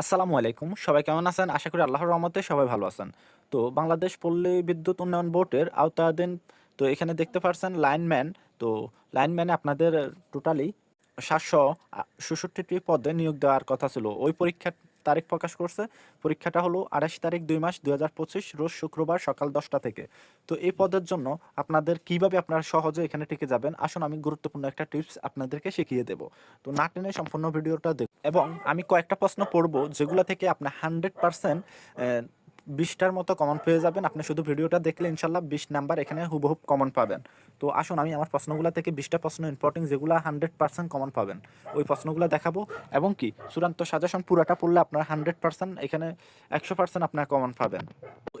আসসালামু আলাইকুম। সবাই কেমন আছেন? আশা করি আল্লাহর রহমতে সবাই ভালো আছেন। তো বাংলাদেশ পল্লী বিদ্যুৎ উন্নয়ন বোর্ডের আওতাধীন, তো এখানে দেখতে পারছেন লাইনম্যান। তো লাইনম্যানে আপনাদের টোটালি সাতশো ষষট্টিটি পদে নিয়োগ দেওয়ার কথা ছিল। ওই পরীক্ষার তারিখ প্রকাশ করছে। পরীক্ষাটা হলো আঠাশ তারিখ দুই মাস দুই হাজার পঁচিশ, রোজ শুক্রবার সকাল দশটা থেকে। তো এই পদের জন্য আপনাদের কীভাবে আপনারা সহজে এখানে টিকে যাবেন? আসুন আমি গুরুত্বপূর্ণ একটা টিপস আপনাদেরকে শিখিয়ে দেব। তো না টেনে সম্পূর্ণ ভিডিওটা দেখ এবং আমি কয়েকটা প্রশ্ন পড়ব, যেগুলো থেকে আপনি হান্ড্রেড পারসেন্ট বিশটার মতো কমন পেয়ে যাবেন। আপনি শুধু ভিডিওটা দেখলে ইনশাল্লাহ বিশ নাম্বার এখানে হুবহুব কমন পাবেন। তো আসুন, আমি আমার প্রশ্নগুলো থেকে বিশটা প্রশ্ন ইম্পর্টেন্ট যেগুলো হান্ড্রেড পার্সেন্ট কমন পাবেন। ওই প্রশ্নগুলো দেখাবো। এবং কি, চূড়ান্ত সাজেশন পুরাটা পড়লে আপনার হান্ড্রেড পার্সেন্ট এখানে একশো পার্সেন্ট আপনার কমন পাবেন।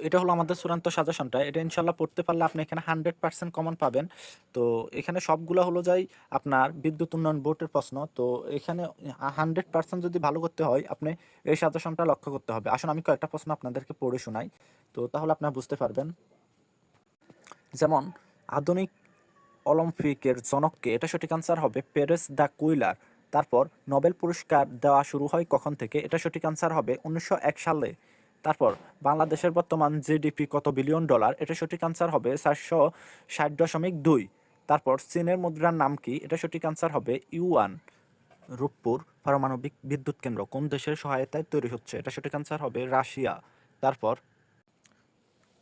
এটা হলো আমাদের চূড়ান্ত সাজেশনটা এটা ইনশাল্লাহ পড়তে পারলে আপনি এখানে হান্ড্রেড পার্সেন্ট কমন পাবেন। তো এখানে সবগুলো হলো যাই আপনার বিদ্যুৎ উন্নয়ন বোর্ডের প্রশ্ন। তো এখানে হান্ড্রেড পার্সেন্ট যদি ভালো করতে হয়, আপনি এই সাজেশনটা লক্ষ্য করতে হবে। আসুন, আমি কয়েকটা প্রশ্ন আপনাদেরকে পড়ে শোনাই। তো তাহলে আপনারা বুঝতে পারবেন। যেমন, আধুনিক অলিম্পিকের জনককে এটা সঠিক আনসার হবে পেরেস দ্য কুইলার। তারপর, নোবেল পুরস্কার দেওয়া শুরু হয় কখন থেকে? এটা সঠিক আনসার হবে উনিশশো এক সালে। তারপর, বাংলাদেশের বর্তমান জিডিপি কত বিলিয়ন ডলার? এটা সঠিক আনসার হবে চারশো ষাট দশমিক দুই। তারপর, চীনের মুদ্রার নাম কি? এটা সঠিক আনসার হবে ইউয়ান। রূপপুর পারমাণবিক বিদ্যুৎ কেন্দ্র কোন দেশের সহায়তায় তৈরি হচ্ছে? এটা সঠিক আনসার হবে রাশিয়া। তারপর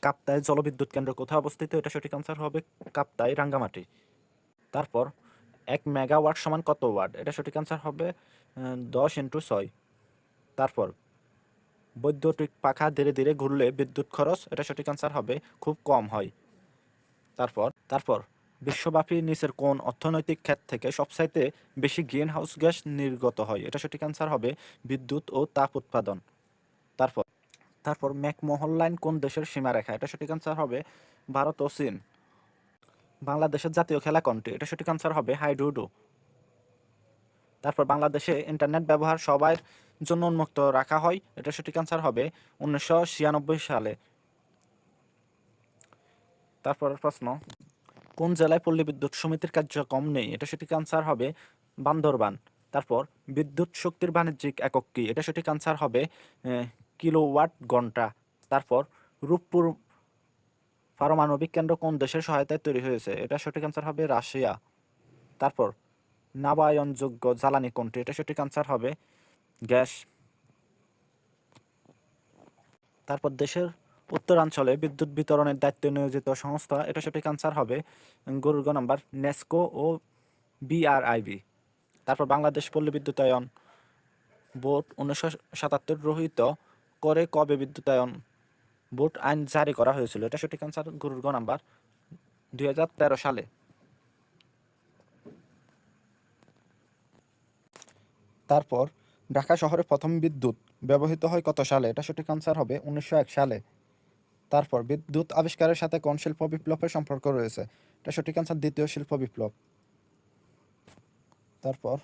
কাপ্তায় জলবিদ্যুৎ কেন্দ্র কোথায় অবস্থিত? এটা সঠিক আনসার হবে কাপ্তায় রাঙ্গামাটি। তারপর এক মেগাওয়াট সমান কত ওয়াট এটা সঠিক আনসার হবে দশ ইন্টু ছয়। তারপর বৈদ্যুতিক পাখা ধীরে ধীরে ঘুরলে বিদ্যুৎ খরচ, এটা সঠিক আনসার হবে, খুব কম হয়। তারপর তারপর বিশ্বব্যাপী নিচের কোন অর্থনৈতিক ক্ষেত থেকে সবচাইতে বেশি গ্রিন হাউস গ্যাস নির্গত হয়? এটা সঠিক আনসার হবে বিদ্যুৎ ও তাপ উৎপাদন। তারপর তারপর ম্যাকমোহন লাইন কোন দেশের সীমারেখা এটা সঠিক আনসার হবে ভারত ও চীন। বাংলাদেশের জাতীয় খেলা কোনটি? এটা সঠিক আনসার হবে হাইডুডু তারপর বাংলাদেশে ইন্টারনেট ব্যবহার সবার জন্য উন্মুক্ত রাখা হয়, এটা সঠিক আনসার হবে উনিশশো ছিয়ানব্বই সালে। তারপর প্রশ্ন, কোন জেলায় পল্লী বিদ্যুৎ সমিতির কার্যক্রম নেই? এটা সঠিক আনসার হবে বান্দরবান। তারপর বিদ্যুৎ শক্তির বাণিজ্যিক একক কি? এটা সঠিক আনসার হবে কিলোওয়াট ঘণ্টা। তারপর রূপপুর পারমাণবিক কেন্দ্র কোন দেশের সহায়তায় তৈরি হয়েছে? এটা সঠিক আনসার হবে রাশিয়া। তারপর নাবায়নযোগ্য জ্বালানি কোনটি? এটা সঠিক আনসার হবে গ্যাস। তারপর দেশের উত্তরাঞ্চলে বিদ্যুৎ বিতরণের দায়িত্বে নিয়োজিত সংস্থা, এটা সঠিক আনসার হবে গুরুগ নাম্বার নেস্কো ও বিআরআইবি। তারপর বাংলাদেশ পল্লী বিদ্যুতায়ন বোর্ড উনিশশো সাতাত্তর রহিত করে কবে বিদ্যুতায়ন বোর্ড আইন জারি করা হয়েছিল? এটা সঠিক আনসার গরুর্গ নাম্বার, দুই হাজার তেরো সালে। তারপর, ঢাকা শহরে প্রথম বিদ্যুৎ ব্যবহৃত হয় কত সালে? এটা সঠিক আনসার হবে উনিশশো এক সালে। তারপর, বিদ্যুৎ আবিষ্কারের সাথে কোন শিল্প বিপ্লবের সম্পর্ক রয়েছে? এটা সঠিক আনসার দ্বিতীয় শিল্প বিপ্লব। তারপর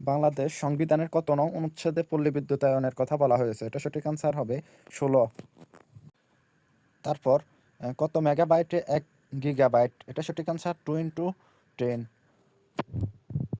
বাংলাদেশ সংবিধানের কত নং অনুচ্ছেদে পল্লী বিদ্যুতায়নের কথা বলা হয়েছে? এটা সঠিক আনসার হবে ষোলো। তারপর কত মেগাবাইটে এক গিগাবাইট? এটা সঠিক আনসার টু ইন্টু টেন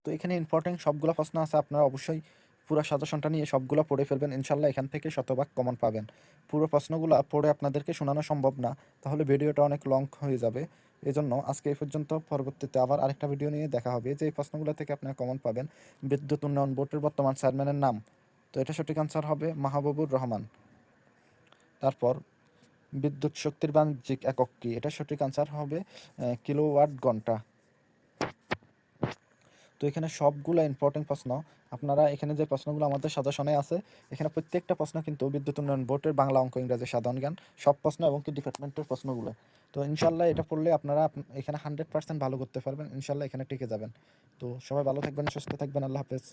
তো এখানে ইম্পর্টেন্ট সবগুলো প্রশ্ন আছে, আপনারা অবশ্যই পুরো সাজেশনটা নিয়ে সবগুলো পড়ে ফেলবেন। ইনশাল্লাহ এখান থেকে শতভাগ কমন পাবেন। পুরো প্রশ্নগুলো পড়ে আপনাদেরকে শোনানো সম্ভব না। তাহলে ভিডিওটা অনেক লং হয়ে যাবে। এজন্য আজকে এই পর্যন্ত। পরবর্তীতে আবার আরেকটা ভিডিও নিয়ে দেখা হবে। যে এই প্রশ্নগুলো থেকে আপনারা কমন পাবেন। বিদ্যুৎ উন্নয়ন বোর্ডের বর্তমান চেয়ারম্যানের নাম। তো এটা সঠিক আনসার হবে মাহবুবুর রহমান। তারপর, বিদ্যুৎ শক্তির বাণিজ্যিক একক কি? এটা সঠিক আনসার হবে কিলোওয়াট ঘণ্টা। তো এখানে সবগুলো ইম্পর্টেন্ট প্রশ্ন। আপনারা এখানে যে প্রশ্নগুলো আমাদের সাজেশনে আছে, এখানে প্রত্যেকটা প্রশ্ন কিন্তু বিদ্যুৎ উন্নয়ন বোর্ডের বাংলা অঙ্ক ইংরাজি সাধারণ জ্ঞান, সব প্রশ্ন এবং কি ডিপার্টমেন্টের প্রশ্নগুলো। তো ইনশাল্লাহ এটা পড়লে আপনারা এখানে হান্ড্রেড পার্সেন্ট ভালো করতে পারবেন ইনশাল্লাহ এখানে টিকে যাবেন। তো সবাই ভালো থাকবেন, সুস্থ থাকবেন, আল্লাহ হাফেজ।